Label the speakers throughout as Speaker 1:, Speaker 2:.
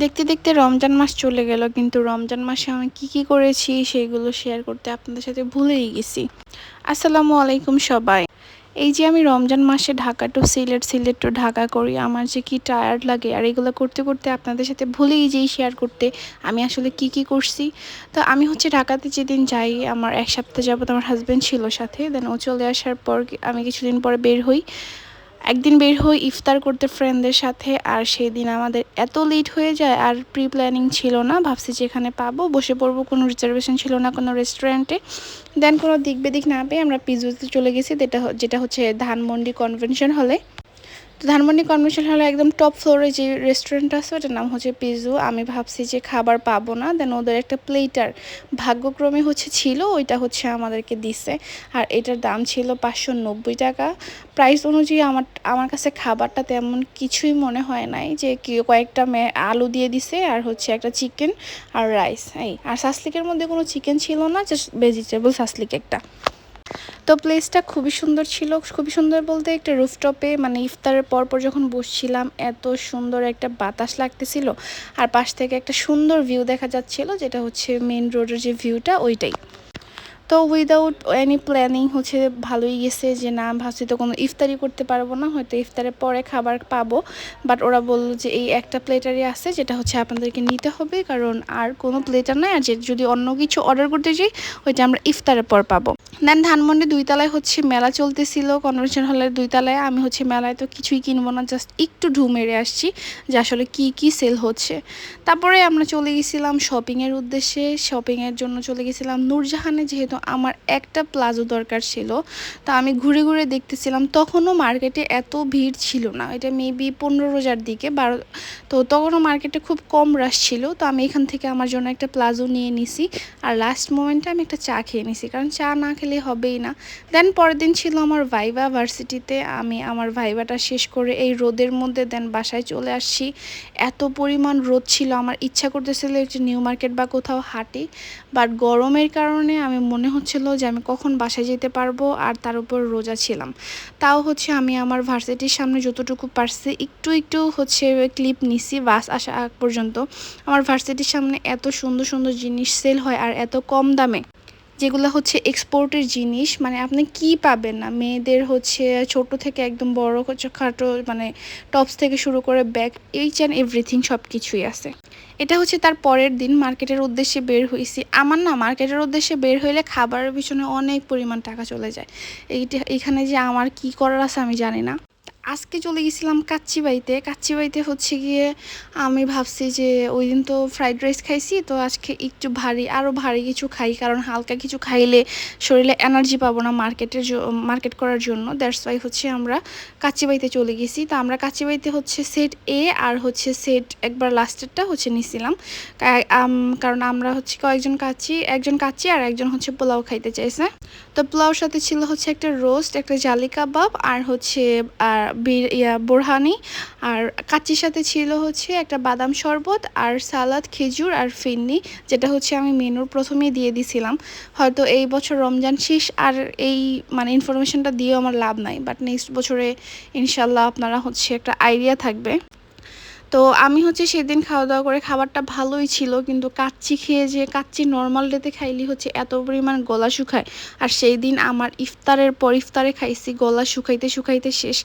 Speaker 1: দেখতে দেখতে রমজান মাস চলে গেল, কিন্তু রমজান মাসে আমি কি কি করেছি সেগুলো শেয়ার করতে আপনাদের সাথে ভুলেই গেছি। আসসালামু আলাইকুম সবাই। এই যে আমি রমজান মাসে ঢাকা টু সিলেট সিলেট টু ঢাকা করি, আমার যে কি টায়ার্ড লাগে আর এগুলো করতে করতে আপনাদের সাথে ভুলেই যেই শেয়ার করতে আমি আসলে কি কি করছি। তো আমি হচ্ছে ঢাকাতে যেদিন যাই, আমার এক সপ্তাহ যাবত আমার হাজব্যান্ড ছিল সাথে দেন ও চলে আসার পর আমি কিছুদিন পরে বের হই। একদিন বের হই ইফতার করতে ফ্রেন্ডদের সাথে, আর সেই দিন আমাদের এত লেট হয়ে যায়, আর প্রি প্ল্যানিং ছিল না। ভাবছি যে এখানে পাবো, বসে পড়ব, কোনো রিজার্ভেশন ছিল না কোনো রেস্টুরেন্টে দেন কোনো দিক বেদিক না পেয়ে আমরা পিজুতে চলে গেছি, যেটা যেটা হচ্ছে ধানমন্ডি কনভেনশন হলে তো ধানমন্ডি কনভেনশন হলে একদম টপ ফ্লোরে যে রেস্টুরেন্ট আছে, ওটার নাম হচ্ছে পিজু আমি ভাবছি যে খাবার পাবো না দেন ওদের একটা প্লেটার ভাগ্যক্রমে হচ্ছে ছিল, ওইটা হচ্ছে আমাদেরকে দিছে। আর এটার দাম ছিল পাঁচশো নব্বই টাকা। প্রাইস অনুযায়ী আমার আমার কাছে খাবারটা তেমন কিছুই মনে হয় নাই যে কয়েকটা আলু দিয়ে দিছে আর হচ্ছে একটা চিকেন আর রাইস এই, আর সাসলিকের মধ্যে কোনো চিকেন ছিল না জাস্ট ভেজিটেবল সাসলিক একটা। তো প্লেসটা খুবই সুন্দর ছিল। খুবই সুন্দর বলতে একটা রুফটপে মানে ইফতারের পর পর যখন বসছিলাম, এত সুন্দর একটা বাতাস লাগতেছিল। আর পাশ থেকে একটা সুন্দর ভিউ দেখা যাচ্ছিল, যেটা হচ্ছে মেন রোডের যে ভিউটা ওইটাই। তো উইদাউট এনি প্ল্যানিং হচ্ছে ভালোই গেছে যে না, ভাবছি তো কোনো ইফতারি করতে পারব না, হয়তো ইফতারের পরে খাবার পাবো। বাট ওরা বলল যে এই একটা প্লেটারই আছে, যেটা হচ্ছে আপনাদেরকে নিতে হবে। কারণ আর কোনো প্লেটার নাই, আর যদি অন্য কিছু অর্ডার করতে যাই ওইটা আমরা ইফতারের পর পাবো। দেন ধানমন্ডি দুই তলায় হচ্ছে মেলা চলতেছিল কনভেনশন হলের দুই তলায় আমি হচ্ছে মেলায় তো কিছুই কিনবো না জাস্ট একটু ঢু মেরে আসছি যে আসলে কি কি সেল হচ্ছে। তারপরে আমরা চলে গেছিলাম শপিংয়ের উদ্দেশ্যে। শপিংয়ের জন্য চলে গেছিলাম নূরজাহানে, যেহেতু আমার একটা প্লাজো দরকার ছিল। তা আমি ঘুরে ঘুরে দেখতেছিলাম, তখনও মার্কেটে এত ভিড় ছিল না। এটা মেবি পনেরো রোজার দিকে, বারো তো তখনও মার্কেটে খুব কম রাশ ছিল। তো আমি এখান থেকে আমার জন্য একটা প্লাজো নিয়ে নিছি। আর লাস্ট মোমেন্টে আমি একটা চা খেয়ে নিছি। কারণ চা না খেলে হবেই না। দেন পরের দিন ছিল আমার ভাইবা ভার্সিটিতে আমি আমার ভাইবাটা শেষ করে এই রোদের মধ্যে দেন বাসায় চলে আসছি। এত পরিমাণ রোদ ছিল। আমার ইচ্ছা করতেছিল একটু নিউ মার্কেট বা কোথাও হাঁটি। বাট গরমের কারণে আমি মনে হচ্ছিল যে আমি কখন বাসায় যেতে পারব আর তার উপর রোজা ছিলাম। তাও হচ্ছে আমি আমার ভার্সিটির সামনে যতটুকু পারছি, একটু একটু হচ্ছে ক্লিপ নিছি বাস আসা আগ পর্যন্ত। আমার ভার্সিটির সামনে এত সুন্দর সুন্দর জিনিস সেল হয় আর এত কম দামে। যেগুলো হচ্ছে এক্সপোর্টের জিনিস মানে আপনি কি পাবেন না? মেয়েদের হচ্ছে ছোট থেকে একদম বড় খাটো মানে টপস থেকে শুরু করে ব্যাগ এইচ অ্যান্ড এভরিথিং সব কিছুই আছে। এটা হচ্ছে তার পরের দিন মার্কেটের উদ্দেশ্যে বের হয়েছি আমার না মার্কেটের উদ্দেশ্যে বের হইলে খাবারের পিছনে অনেক পরিমাণ টাকা চলে যায়। এইটা, এখানে যে আমার কি করার আছে আমি জানি না। আজকে চলে গেছিলাম কাচ্চিবাইতে কাচ্চিবাইতে হচ্ছে গিয়ে আমি ভাবছি যে ওই দিন তো ফ্রাইড রাইস খাইছি, তো আজকে একটু ভারী আরও ভারী কিছু খাই, কারণ হালকা কিছু খাইলে শরীরে এনার্জি পাবো না মার্কেটের মার্কেট করার জন্য। দ্যাটস ওয়াই হচ্ছে আমরা কাচ্চিবাইতে চলে গেছি। তো আমরা কাচ্চিবাইতে হচ্ছে সেট এ আর হচ্ছে সেট একবার লাস্টেরটা হচ্ছে নিছিলাম। কারণ আমরা হচ্ছে কয়েকজন কাচ্চি, একজন কাচ্চি আর একজন হচ্ছে পোলাও খাইতে চাইছে। তো পোলাওর সাথে ছিল হচ্ছে একটা রোস্ট একটা জালি কাবাব আর হচ্ছে, আর বোরহানি। আর কাচির সাথে ছিল হচ্ছে একটা বাদাম শরবত আর সালাদ, খেজুর আর ফিন্নি, যেটা হচ্ছে আমি মেনুর প্রথমেই দিয়ে দিছিলাম। হয়তো এই বছর রমজান শেষ আর এই মানে ইনফরমেশনটা দিয়েও আমার লাভ নাই বাট নেক্সট বছরে ইনশাল্লাহ আপনারা হচ্ছে একটা আইডিয়া থাকবে। তো আমি হচ্ছে সেদিন খাওয়া দাওয়া করে খাবারটা ভালোই ছিল, কিন্তু কাচ্চি খেয়ে যে কাচ্চি নর্মাল ডেতে খাইলি হচ্ছে এত পরিমাণ গলা শুকায়। আর সেই দিন আমার ইফতারের পর ইফতারে খাইছি, গলা শুকাইতে শুকাইতে শেষ।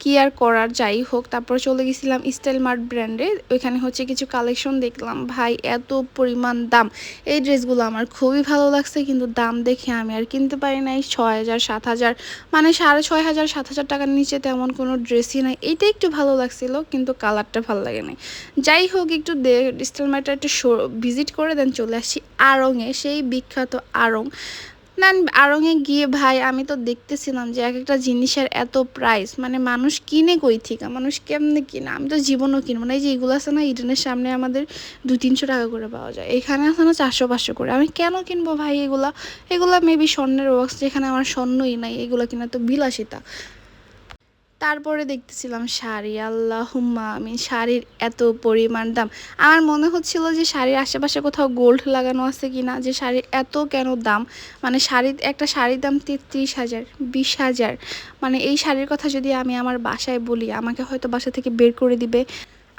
Speaker 1: কি আর করার, যাই হোক, তারপর চলে গেছিলাম স্টাইল মার্ট ব্র্যান্ডে ওইখানে হচ্ছে কিছু কালেকশন দেখলাম। ভাই, এত পরিমাণ দাম। এই ড্রেসগুলো আমার খুবই ভালো লাগছে, কিন্তু দাম দেখে আমি আর কিনতে পারি নাই। ছয় হাজার, সাত হাজার মানে সাড়ে ছয় হাজার, সাত হাজার টাকার নিচে তেমন কোনো ড্রেসই নাই। এইটা একটু ভালো লাগছিল, কিন্তু কালারটা ভালো লাগে নাই যাই হোক, একটু স্টাইল মার্টটা একটু ভিজিট করে দেন, চলে আসছি আড়ংয়ে সেই বিখ্যাত আড়ং না আড়ংয়ে গিয়ে ভাই, আমি তো দেখতেছিলাম যে এক একটা জিনিসের এত প্রাইস মানে মানুষ কিনে কই থেকে? মানুষ কেমনে কিনে? আমি তো জীবনও কিনবো না। এই যে এগুলো আছে না, ইডেনের সামনে আমাদের দু তিনশো টাকা করে পাওয়া যায়। এখানে আছে না চারশো পাঁচশো করে। আমি কেন কিনবো ভাই এগুলা? এগুলা মেবি স্বর্ণের ওয়াক্স যেখানে আমার স্বর্ণই নাই, এগুলো কিনা তো বিলাসিতা। তারপরে দেখতেছিলাম শাড়ি আল্লাহ হুম্মা আমি শাড়ির এত পরিমাণ দাম। আমার মনে হচ্ছিল যে শাড়ির আশেপাশে কোথাও গোল্ড লাগানো আছে কি না যে শাড়ির এত কেন দাম? মানে শাড়ির, একটা শাড়ির দাম তেত্রিশ হাজার, বিশ হাজার। মানে এই শাড়ির কথা যদি আমি আমার বাসায় বলি, আমাকে হয়তো বাসা থেকে বের করে দিবে।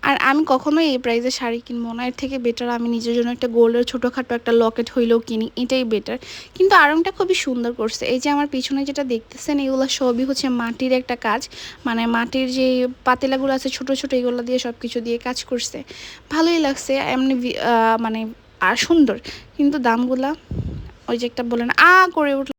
Speaker 1: আর আমি কখনোই এই প্রাইসে শাড়ি কিনবো না। এর থেকে বেটার আমি নিজের জন্য একটা গোল্ডের ছোটোখাটো একটা লকেট হইলেও কিনি, এটাই বেটার কিন্তু আরংটা খুবই সুন্দর করছে। এই যে আমার পিছনে যেটা দেখতেছেন, এগুলো সবই হচ্ছে মাটির একটা কাজ। মানে মাটির যে পাতিলাগুলো আছে ছোট ছোট, এগুলো দিয়ে সব কিছু দিয়ে কাজ করছে। ভালোই লাগছে, এমনি মানে আর সুন্দর। কিন্তু দামগুলা ওই যে একটা বলেন, আ করে উঠল।